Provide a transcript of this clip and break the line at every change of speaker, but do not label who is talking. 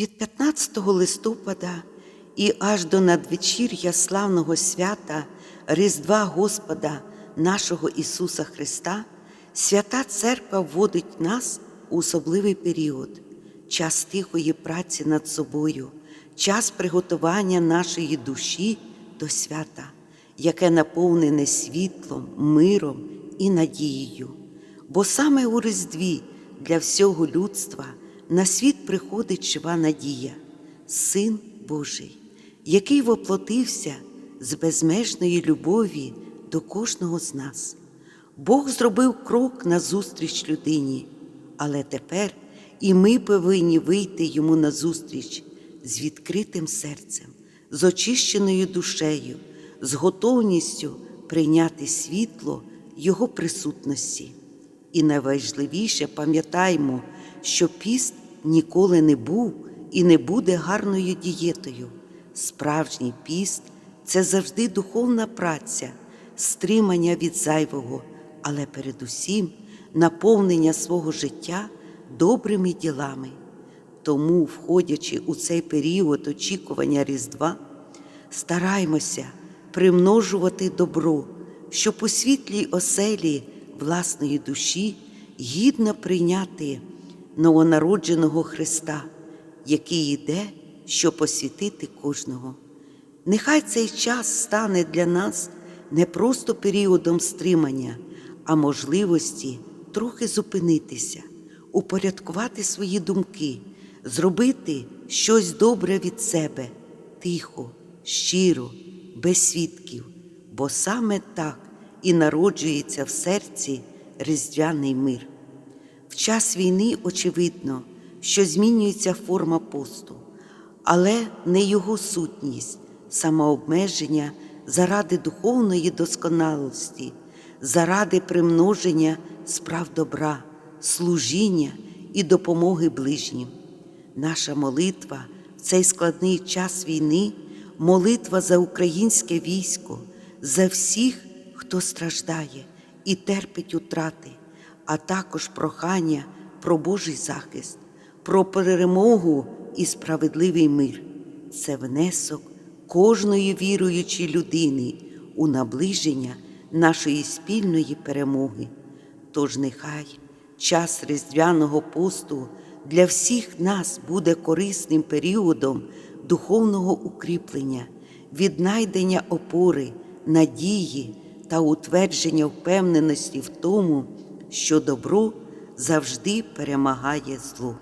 Від 15 листопада і аж до надвечір'я славного свята Різдва Господа нашого Ісуса Христа, Свята Церква вводить нас у особливий період, час тихої праці над собою, час приготування нашої душі до свята, яке наповнене світлом, миром і надією. Бо саме у Різдві для всього людства на світ приходить жива надія, Син Божий, який воплотився з безмежної любові до кожного з нас. Бог зробив крок назустріч людині, але тепер і ми повинні вийти йому назустріч з відкритим серцем, з очищеною душею, з готовністю прийняти світло Його присутності. І найважливіше пам'ятаймо, що піст ніколи не був і не буде гарною дієтою. Справжній піст це завжди духовна праця, стримання від зайвого, але передусім наповнення свого життя добрими ділами. Тому, входячи у цей період очікування Різдва, стараймося примножувати добро, щоб у світлій оселі власної душі гідно прийняти новонародженого Христа, який йде, щоб освітити кожного. Нехай цей час стане для нас не просто періодом стримання, а можливості трохи зупинитися, упорядкувати свої думки, зробити щось добре від себе, тихо, щиро, без свідків, бо саме так і народжується в серці різдвяний мир. В час війни очевидно, що змінюється форма посту, але не його сутність, самообмеження заради духовної досконалості, заради примноження справ добра, служіння і допомоги ближнім. Наша молитва в цей складний час війни, молитва за українське військо, за всіх, хто страждає і терпить утрати, а також прохання про Божий захист, про перемогу і справедливий мир. Це внесок кожної віруючої людини у наближення нашої спільної перемоги. Тож нехай час Різдвяного посту для всіх нас буде корисним періодом духовного укріплення, віднайдення опори, надії та утвердження впевненості в тому, що добро завжди перемагає зло.